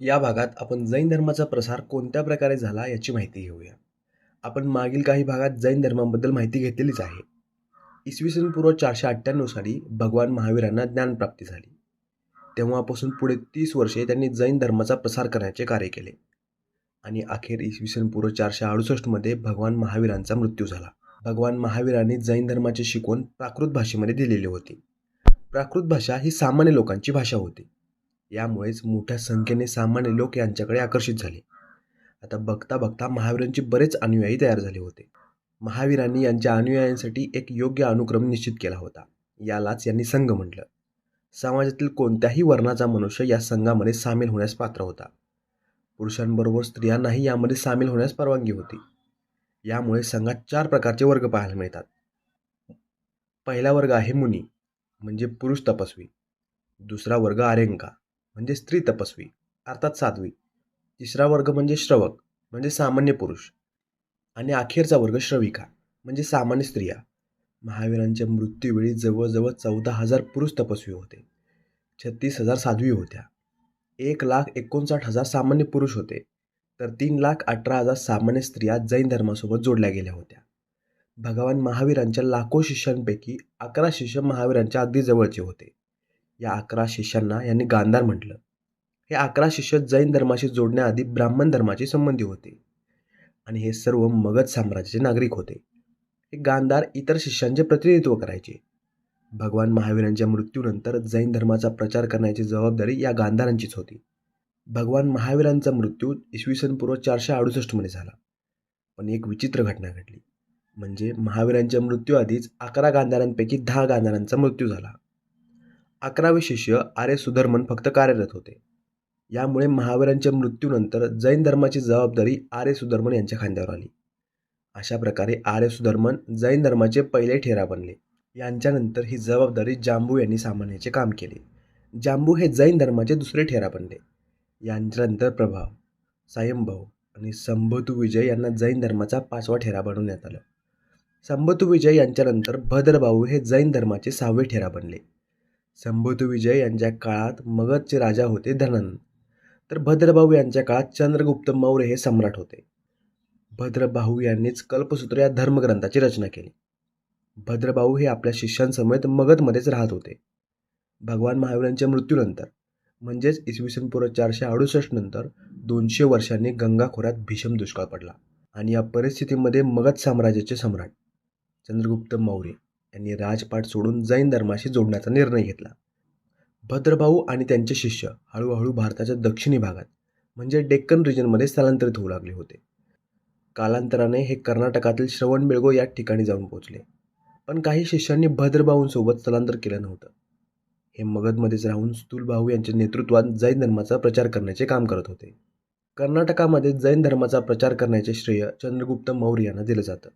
या भागात आपण जैन धर्माचा प्रसार कोणत्या प्रकारे झाला याची माहिती घेऊया. आपण मागील काही भागात जैन धर्माबद्दल माहिती घेतलेलीच आहे. इसवी सन पूर्व चारशे अठ्ठ्याण्णव साली भगवान महावीरांना ज्ञानप्राप्ती झाली. तेव्हापासून पुढे तीस वर्षे त्यांनी जैन धर्माचा प्रसार करण्याचे कार्य केले. आणि अखेर इसवी सन पूर्व चारशे अडुसष्टमध्ये भगवान महावीरांचा मृत्यू झाला. भगवान महावीरांनी जैन धर्माची शिकवण प्राकृत भाषेमध्ये दिलेली होती. प्राकृत भाषा ही सामान्य लोकांची भाषा होती. यामुळेच मोठ्या संख्येने सामान्य लोक यांच्याकडे आकर्षित झाले. आता बघता बघता महावीरांचे बरेच अनुयायी तयार झाले होते. महावीरांनी यांच्या अनुयायांसाठी एक योग्य अनुक्रम निश्चित केला होता. यालाच यांनी संघ म्हटलं. समाजातील कोणत्याही वर्णाचा मनुष्य या संघामध्ये सामील होण्यास पात्र होता. पुरुषांबरोबर स्त्रियांनाही यामध्ये सामील होण्यास परवानगी होती. यामुळे संघात चार प्रकारचे वर्ग पाहायला मिळतात. पहिला वर्ग आहे मुनी म्हणजे पुरुष तपस्वी. दुसरा वर्ग आर्यंका म्हणजे स्त्री तपस्वी अर्थात साध्वी. तिसरा वर्ग म्हणजे श्रवक म्हणजे सामान्य पुरुष. आणि अखेरचा वर्ग श्रविका म्हणजे सामान्य स्त्रिया. महावीरांच्या मृत्यूवेळी जवळजवळ चौदा हजार पुरुष तपस्वी होते. छत्तीस हजार साध्वी होत्या. एक लाख एकोणसाठ हजार सामान्य पुरुष होते. तर तीन लाख अठरा हजार सामान्य स्त्रिया जैन धर्मासोबत जोडल्या गेल्या होत्या. भगवान महावीरांच्या लाखो शिष्यांपैकी अकरा शिष्य महावीरांच्या अगदी जवळचे होते. या अकरा शिष्यांना यांनी गांधार म्हटलं. हे अकरा शिष्य जैन धर्माशी जोडण्याआधी ब्राह्मण धर्माशी संबंधी होते. आणि हे सर्व मगध साम्राज्याचे नागरिक होते. हे गांधार इतर शिष्यांचे प्रतिनिधित्व करायचे. भगवान महावीरांच्या मृत्यूनंतर जैन धर्माचा प्रचार करण्याची जबाबदारी या गांधारांचीच होती. भगवान महावीरांचा मृत्यू इसवी सन पूर्व चारशे अडुसष्टमध्ये झाला. पण एक विचित्र घटना घडली. म्हणजे महावीरांच्या मृत्यूआधीच अकरा गांधारांपैकी दहा गांधारांचा मृत्यू झाला. अकरावे शिष्य आर्य सुधर्मन फक्त कार्यरत होते. यामुळे महावीरांच्या मृत्यूनंतर जैन धर्माची जबाबदारी आर्य सुधर्मन यांच्या खांद्यावर आली. अशा प्रकारे आर्य सुधर्मन जैन धर्माचे पहिले ठेरा बनले. यांच्यानंतर ही जबाबदारी जांबू यांनी सांभाळण्याचे काम केले. जांबू हे जैन धर्माचे दुसरे ठेरा बनले. यांच्यानंतर प्रभाव सायंभाऊ आणि संभतू विजय यांना जैन धर्माचा पाचवा ठेरा बनवण्यात आला. संभतू विजय यांच्यानंतर भद्रभाऊ हे जैन धर्माचे सहावे ठेरा बनले. संभूतू विजय यांच्या काळात मगधचे राजा होते धनन. तर भद्रभाऊ यांच्या काळात चंद्रगुप्त मौर्य हे सम्राट होते. भद्रभाऊ यांनीच कल्पसूत्र या धर्मग्रंथाची रचना केली. भद्रभाऊ हे आपल्या शिष्यांसमेत मगधमध्येच राहत होते. भगवान महावीरांच्या मृत्यूनंतर म्हणजेच इसवी सन पूर्व चारशे अडुसष्ट नंतर दोनशे वर्षांनी गंगा खोऱ्यात भीषण दुष्काळ पडला आणि या परिस्थितीमध्ये मगध साम्राज्याचे सम्राट चंद्रगुप्त मौर्य यांनी राजपाट सोडून जैन धर्माशी जोडण्याचा निर्णय घेतला. भद्रभाऊ आणि त्यांचे शिष्य हळूहळू भारताच्या दक्षिणी भागात म्हणजे डेक्कन रिजनमध्ये स्थलांतरित होऊ लागले होते. कालांतराने हे कर्नाटकातील श्रवणबेळगो या ठिकाणी जाऊन पोहोचले. पण काही शिष्यांनी भद्रभाऊंसोबत स्थलांतर केलं नव्हतं. हे मगधमध्येच राहून स्थूलभाऊ यांच्या नेतृत्वात जैन धर्माचा प्रचार करण्याचे काम करत होते. कर्नाटकामध्ये जैन धर्माचा प्रचार करण्याचे श्रेय चंद्रगुप्त मौर्य यांना दिलं जातं.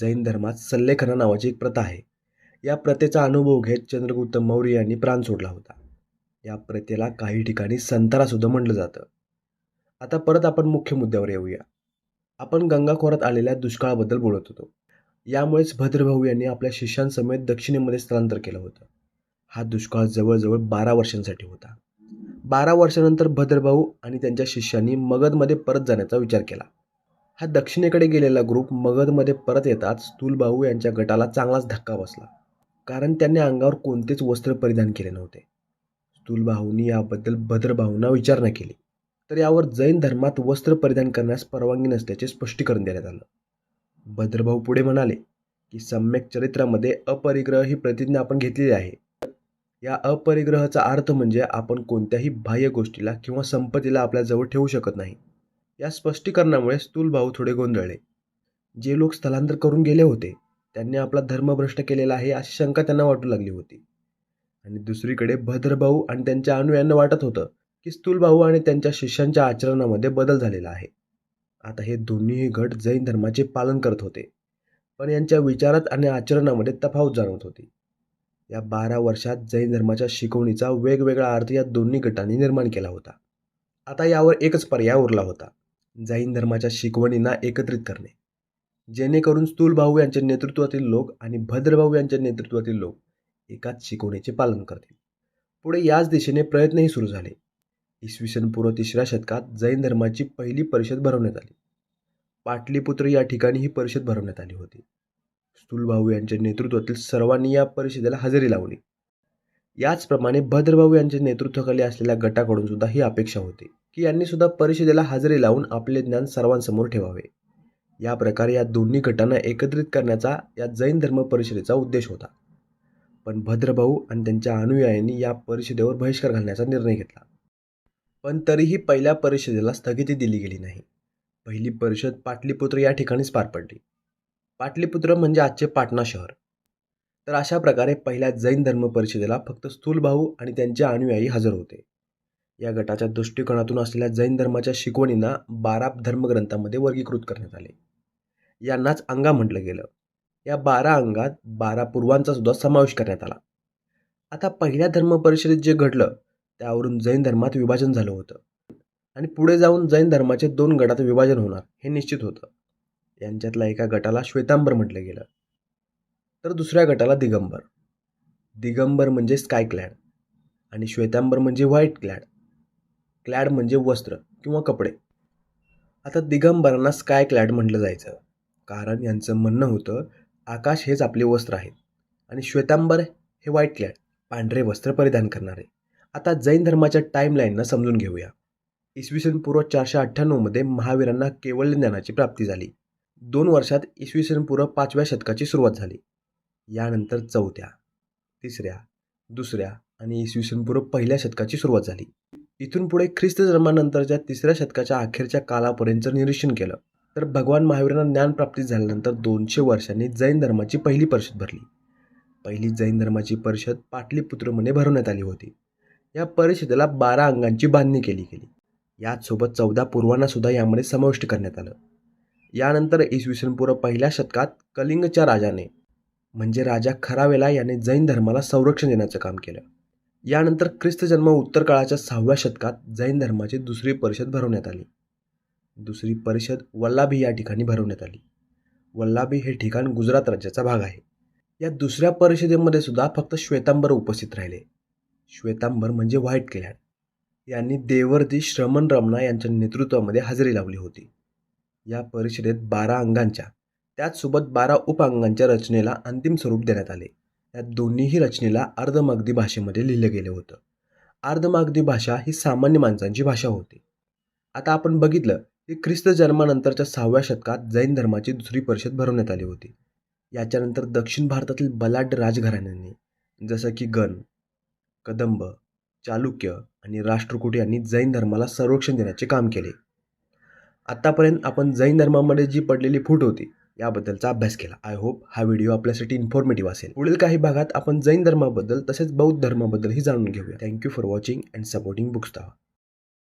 जैन धर्मात सल्लेखना नावाची एक प्रथा आहे. या प्रथेचा अनुभव घेत चंद्रगुप्त मौर्य यांनी प्राण सोडला होता. या प्रथेला काही ठिकाणी संतारासुद्धा म्हटलं जातं. आता परत आपण मुख्य मुद्द्यावर येऊया. आपण गंगाखोरात आलेल्या दुष्काळाबद्दल बोलत होतो. यामुळेच भद्रभाऊ यांनी आपल्या शिष्यांसमेत दक्षिणेमध्ये स्थलांतर केलं होतं. हा दुष्काळ जवळजवळ बारा वर्षांसाठी होता. बारा वर्षानंतर भद्रभाऊ आणि त्यांच्या शिष्यांनी मगधमध्ये परत जाण्याचा विचार केला. हा दक्षिणेकडे गेलेला ग्रुप मगधमध्ये परत येताच स्थूलभाऊ यांच्या गटाला चांगलाच धक्का बसला. कारण त्यांनी अंगावर कोणतेच वस्त्र परिधान केले नव्हते. स्थूलभाऊंनी याबद्दल भद्रभाऊंना विचारणा केली. तर यावर जैन धर्मात वस्त्र परिधान करण्यास परवानगी नसल्याचे स्पष्टीकरण देण्यात आलं. भद्रभाऊ पुढे म्हणाले की सम्यक चरित्रामध्ये अपरिग्रह ही प्रतिज्ञा आपण घेतलेली आहे. या अपरिग्रहाचा अर्थ म्हणजे आपण कोणत्याही बाह्य गोष्टीला किंवा संपत्तीला आपल्याजवळ ठेवू शकत नाही. या स्पष्टीकरणामुळे स्थूलभाऊ थोडे गोंधळले. जे लोक स्थलांतर करून गेले होते त्यांनी आपला धर्म भ्रष्ट केलेला आहे अशी शंका त्यांना वाटू लागली होती. आणि दुसरीकडे भद्रभाऊ आणि त्यांच्या अनुयांना वाटत होतं की स्थूलभाऊ आणि त्यांच्या शिष्यांच्या आचरणामध्ये बदल झालेला आहे. आता हे दोन्हीही गट जैन धर्माचे पालन करत होते पण यांच्या विचारात आणि आचरणामध्ये तफावत जाणवत होती. या बारा वर्षात जैन धर्माच्या शिकवणीचा वेगवेगळा अर्थ या दोन्ही गटांनी निर्माण केला होता. आता यावर एकच पर्याय उरला होता. जैन धर्माच्या शिकवणींना एकत्रित करणे. जेणेकरून स्थूलभाऊ यांच्या नेतृत्वातील लोक आणि भद्रभाऊ यांच्या नेतृत्वातील लोक एकाच शिकवणीचे पालन करतील. पुढे याच दिशेने प्रयत्नही सुरू झाले. इसवी सन पूर्व तिसऱ्या शतकात जैन धर्माची पहिली परिषद भरवण्यात आली. पाटलीपुत्र या ठिकाणी ही परिषद भरवण्यात आली होती. स्थूलभाऊ यांच्या नेतृत्वातील सर्वांनी या परिषदेला हजेरी लावली. याचप्रमाणे भद्रभाऊ यांच्या नेतृत्वाखाली असलेल्या गटाकडून सुद्धा ही अपेक्षा होती. की यांनी सुद्धा परिषदेला हजेरी लावून आपले ज्ञान सर्वांसमोर ठेवावे. या प्रकारे या दोन्ही गटांना एकत्रित करण्याचा या जैन धर्म परिषदेचा उद्देश होता. पण भद्रभाऊ आणि त्यांच्या अनुयायांनी या परिषदेवर बहिष्कार घालण्याचा निर्णय घेतला. पण तरीही पहिल्या परिषदेला स्थगिती दिली गेली नाही. पहिली परिषद पाटलीपुत्र या ठिकाणीच पार पडली. पाटलीपुत्र म्हणजे आजचे पाटणा शहर. तर अशा प्रकारे पहिल्या जैन धर्म परिषदेला फक्त स्थूलभाऊ आणि त्यांचे अनुयायी हजर होते. या गटाच्या दृष्टिकोनातून असलेल्या जैन धर्माच्या शिकवणींना बारा धर्मग्रंथामध्ये वर्गीकृत करण्यात आले. यांनाच अंगा म्हटलं गेलं. या बारा अंगात बारा पूर्वांचा सुद्धा समावेश करण्यात आला. आता पहिल्या धर्म परिषदेत जे घडलं त्यावरून जैन धर्मात विभाजन झालं होतं. आणि पुढे जाऊन जैन धर्माचे दोन गटात विभाजन होणार हे निश्चित होतं. यांच्यातल्या एका गटाला श्वेतांबर म्हटलं गेलं. तर दुसऱ्या गटाला दिगंबर. दिगंबर म्हणजे स्काय क्लॅड आणि श्वेतांबर म्हणजे व्हाईट क्लॅड क्लॅड म्हणजे वस्त्र किंवा कपडे. आता दिगंबरांना स्काय क्लॅड म्हटलं जायचं. कारण यांचं म्हणणं होतं आकाश हेच आपले वस्त्र आहेत आणि श्वेतांबर हे व्हाईट क्लॅड पांढरे वस्त्र परिधान करणारे. आता जैन धर्माच्या टाईमलाईननं समजून घेऊया. इसवी सन पूर्व चारशे अठ्ठ्याण्णवमध्ये महावीरांना केवळ ज्ञानाची प्राप्ती झाली. दोन वर्षात इसवी सन पूर्व पाचव्या शतकाची सुरुवात झाली. यानंतर चौथ्या तिसऱ्या दुसऱ्या आणि इसवी सन पूर्व पहिल्या शतकाची सुरुवात झाली. इथून पुढे ख्रिस्त धर्मानंतरच्या तिसऱ्या शतकाच्या अखेरच्या कालापर्यंतचं निरीक्षण केलं. तर भगवान महावीरांना ज्ञानप्राप्ती झाल्यानंतर दोनशे वर्षांनी जैन धर्माची पहिली परिषद भरली. पहिली जैन धर्माची परिषद पाटलीपुत्रमध्ये भरवण्यात आली होती. या परिषदेला बारा अंगांची बांधणी केली गेली. याचसोबत चौदा पूर्वांना सुद्धा यामध्ये समाविष्ट करण्यात आलं. यानंतर इसवी सन पूर्व पहिल्या शतकात कलिंगच्या राजाने म्हणजे राजा खरावेला याने जैन धर्माला संरक्षण देण्याचं काम केलं. यानंतर ख्रिस्त जन्म उत्तर काळाच्या सहाव्या शतकात जैन धर्माची दुसरी परिषद भरवण्यात आली. दुसरी परिषद वल्लाभी या ठिकाणी भरवण्यात आली. वल्लाभी हे ठिकाण गुजरात राज्याचा भाग आहे. या दुसऱ्या परिषदेमध्ये सुद्धा फक्त श्वेतांबर उपस्थित राहिले. श्वेतांबर म्हणजे व्हाईट क्लॅड यांनी देवर्दी श्रमण रमणा यांच्या नेतृत्वामध्ये हजेरी लावली होती. या परिषदेत बारा अंगांच्या त्याचसोबत बारा उपअंगांच्या रचनेला अंतिम स्वरूप देण्यात आले. या दोन्हीही रचनेला अर्धमागधी भाषेमध्ये लिहिलं गेलं होतं. अर्धमागधी भाषा ही सामान्य माणसांची भाषा होती. आता आपण बघितलं की ख्रिस्त जन्मानंतरच्या सहाव्या शतकात जैन धर्माची दुसरी परिषद भरवण्यात आली होती. याच्यानंतर दक्षिण भारतातील बलाढ्य राजघराण्यांनी जसं की गण कदंब चालुक्य आणि राष्ट्रकूट यांनी जैन धर्माला संरक्षण देण्याचे काम केले. आत्तापर्यंत आपण जैन धर्मामध्ये जी पडलेली फूट होती याबद्दलचा अभ्यास केला. आय होप हा व्हिडिओ आपल्यासाठी इन्फॉर्मेटिव्ह असेल. पुढील काही भागात आपण जैन धर्माबद्दल तसेच बौद्ध धर्माबद्दलही जाणून घेऊया. Thank you for watching and supporting books